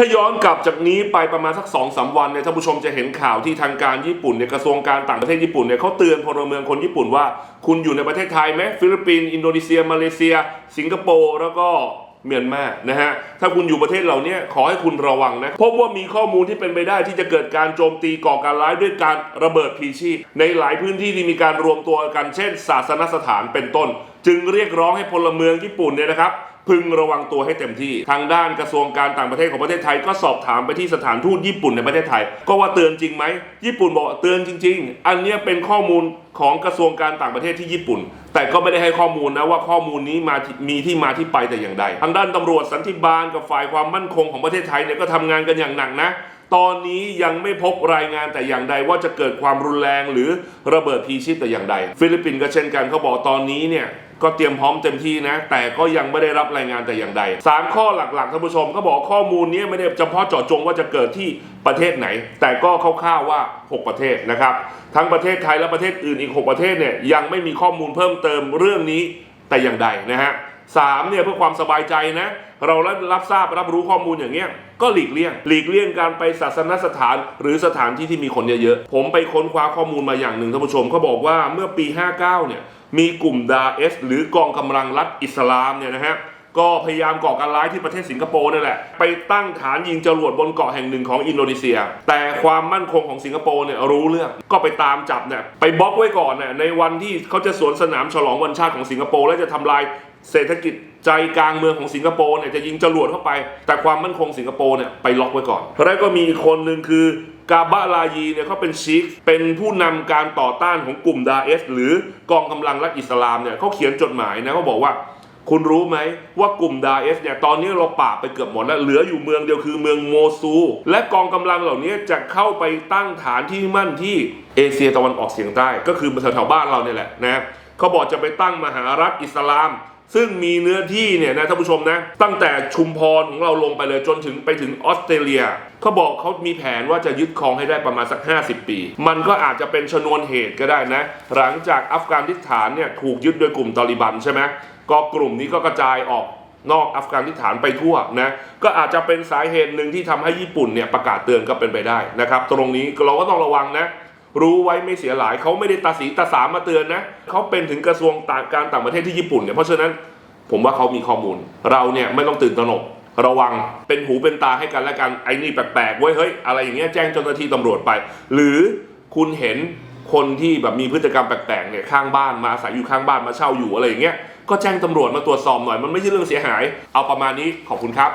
ถ้าย้อนกลับจากนี้ไปประมาณสัก2อสาวันเนี่ยท่านผู้ชมจะเห็นข่าวที่ทางการญี่ปุ่นเนี่ยกระทรวงการต่างประเทศญี่ปุ่นเนี่ยเขาเตือนพลเมืองคนญี่ปุ่นว่า คุณอยู่ในประเทศไทยไหมฟิลิปปินส์อินโดนีเซีย มาเลเซีย สิงคโปร์แล้วก็เมียนมานะฮะ ถ้าคุณอยู่ประเทศเหล่านี้ขอให้คุณระวังนะ พบว่ามีข้อมูลที่เป็นไปได้ที่จะเกิดการโจมตีก่อการร้ายด้วยการระเบิดพีชีพในหลายพื้นที่ที่มีการรวมตัวกันเช่น ศาสนสถานเป็นต้น จึงเรียกร้องให้พลเมืองญี่ปุ่นเนี่ยนะครับ พึงระวังตัวให้เต็มที่ ทางด้านกระทรวงการต่างประเทศของประเทศไทยก็สอบถามไปที่สถานทูตญี่ปุ่นในประเทศไทย ก็ว่าเตือนจริงไหมญี่ปุ่นบอกเตือนจริง ๆ อันนี้เป็นข้อมูลของกระทรวงการต่างประเทศที่ญี่ปุ่น แต่ก็ไม่ได้ให้ข้อมูลนะว่าข้อมูลนี้มามีที่มาที่ไปแต่อย่างใด ทางด้านตำรวจสันติบาลกับฝ่ายความมั่นคงของประเทศไทยเนี่ยก็ทำงานกันอย่างหนักนะ ตอนนี้ยังไม่พบรายงานแต่อย่างใดว่าจะเกิดความรุนแรงหรือระเบิดพีชิปแต่อย่างใด ฟิลิปปินส์ก็เช่นกันเขาบอกตอนนี้เนี่ยก็เตรียมพร้อมเต็มที่นะ แต่ก็ยังไม่ได้รับรายงานแต่อย่างใด 3 ข้อหลักๆท่านผู้ชมเขาบอกข้อมูลนี้ไม่ได้เฉพาะเจาะจงว่าจะเกิดที่ประเทศไหน แต่ก็คร่าวๆว่า 6 ประเทศนะครับ ทั้งประเทศไทยและประเทศอื่นอีก 6 ประเทศเนี่ยยังไม่มีข้อมูลเพิ่มเติมเรื่องนี้แต่อย่างใดนะฮะ สามเนี่ยเพื่อความสบายใจนะ เรารับทราบรับรู้ข้อมูลอย่างเงี้ยก็หลีกเลี่ยง หลีกเลี่ยงการไปศาสนสถาน หรือสถานที่ที่มีคนเยอะๆผมไปค้นคว้าข้อมูลมาอย่างหนึ่งท่านผู้ชมเขาบอกว่าเมื่อปี 59เนี่ยมีกลุ่มดาเอสหรือกองกำลังรัฐอิสลามเนี่ยนะฮะก็พยายามก่อการร้ายที่ประเทศสิงคโปร์นั่แหละ ไปตั้งฐานยิงจรวดบนเกาะแห่งหนึ่งของอินโดนีเซีย แต่ความมั่นคงของสิงคโปร์เนี่ยรู้เรื่องก็ไปตามจับเนี่ยไปบล็อกไว้ก่อนเนี่ยในวันที่เขาจะสวนสนามฉลองวันชาติของสิงคโปร์และจะทำลาย เศรษฐกิจใจกลางเมืองของสิงคโปร์เนี่ยจะยิงจรวดเข้าไป แต่ความมั่นคงสิงคโปร์เนี่ยไปล็อกไว้ก่อนแล้วก็มีอีกคนหนึ่งคือกาบะลายีเนี่ยเขาเป็นชีคเป็นผู้นำการต่อต้านของกลุ่มดาเอส หรือกองกำลังรัฐอิสลามเนี่ยเขาเขียนจดหมายนะเขาบอกว่า คุณรู้ไหมว่ากลุ่มดาเอสเนี่ยตอนนี้เราปราบไปเกือบหมดแล้วเหลืออยู่เมืองเดียวคือเมืองโมซู และกองกำลังเหล่านี้จะเข้าไปตั้งฐานที่มั่นที่เอเชียตะวันออกเฉียงใต้ ก็คือแถวๆบ้านเราเนี่ยแหละนะเขาบอกจะไปตั้งมหารัฐอิสลาม ซึ่งมีเนื้อที่เนี่ยนะท่านผู้ชมนะ ตั้งแต่ชุมพรของเราลงไปเลยจนถึงไปถึงออสเตรเลียเขาบอกเขามีแผนว่าจะยึดครองให้ได้ประมาณสัก 50 ปี มันก็อาจจะเป็นชนวนเหตุก็ได้นะ หลังจากอัฟกานิสถานเนี่ยถูกยึดโดยกลุ่มตอริบันใช่ไหมก็กลุ่มนี้ก็กระจายออกนอกอัฟกานิสถานไปทั่วนะก็อาจจะเป็นสาเหตุหนึ่งที่ทำให้ญี่ปุ่นเนี่ยประกาศเตือนก็เป็นไปได้นะครับ ตรงนี้เราก็ต้องระวังนะ รู้ไว้ไม่เสียหลายเขาไม่ได้ตาสีตาสามมาเตือนนะเขาเป็นถึงกระทรวงต่างการต่างประเทศที่ญี่ปุ่นเนี่ยเพราะฉะนั้นผมว่าเขามีข้อมูล เราเนี่ยไม่ต้องตื่นตระหนกระวังเป็นหูเป็นตาให้กันและกันไอ้นี่แปลกๆเว้ยเฮ้ยอะไรอย่างเงี้ยแจ้งเจ้าหน้าที่ตำรวจไป หรือคุณเห็นคนที่แบบมีพฤติกรรมแปลกๆเนี่ยข้างบ้านมาอาศัยอยู่ข้างบ้านมาเช่าอยู่อะไรอย่างเงี้ยก็แจ้งตำรวจมาตรวจสอบหน่อยมันไม่ใช่เรื่องเสียหาย เอาประมาณนี้ขอบคุณครับ